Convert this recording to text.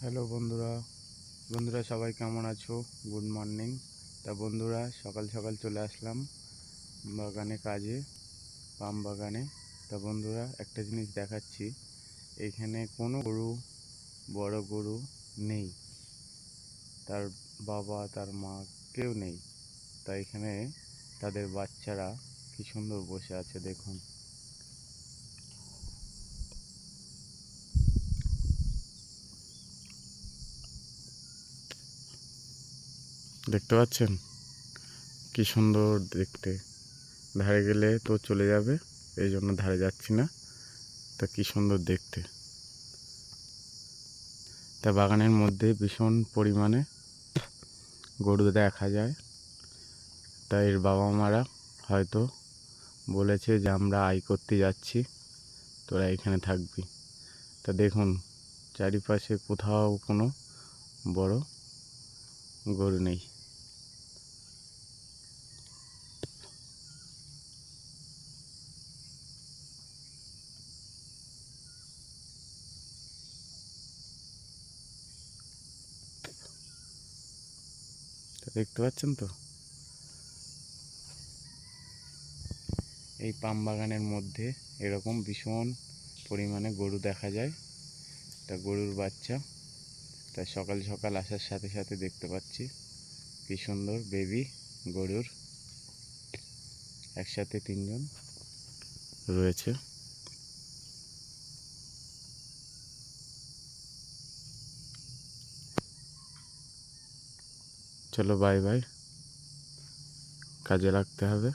Hello বন্ধুরা। বন্ধুরা, সবাই কেমন আছো? গুড মর্নিং তা বন্ধুরা, সকাল সকাল চলে আসলাম বাগানে কাজে, পাম বাগানে। তা বন্ধুরা, একটা জিনিস দেখাচ্ছি। এখানে কোনো গরু, বড় গরু নেই। তার বাবা, তার মা কেউ নেই। তা এখানে তাদের বাচ্চারা কি সুন্দর বসে আছে, দেখুন। দেখতে পাচ্ছেন? কি সুন্দর দেখতে। ধারে গেলে তো চলে যাবে, এই জন্য ধারে যাচ্ছি না। তা কি সুন্দর দেখতে। তা বাগানের মধ্যে ভীষণ পরিমাণে গরু দেখা যায়। তা এর বাবা মারা হয়তো বলেছে যে, আমরা আয় করতে যাচ্ছি, তোরা এখানে থাকবি। তা দেখুন, চারিপাশে কোথাও কোনো বড় গরু নেই। দেখতে পাচ্ছেন তো? এই পাম বাগানের মধ্যে এরকম ভীষণ পরিমাণে গরু দেখা যায়। তা গরুর বাচ্চা তা সকাল সকাল আসার সাথে সাথে দেখতে পাচ্ছি। কি সুন্দর বেবি গরুর। একসাথে তিনজন রয়েছে। চলো বাই বাই কাজে লাগতে হবে।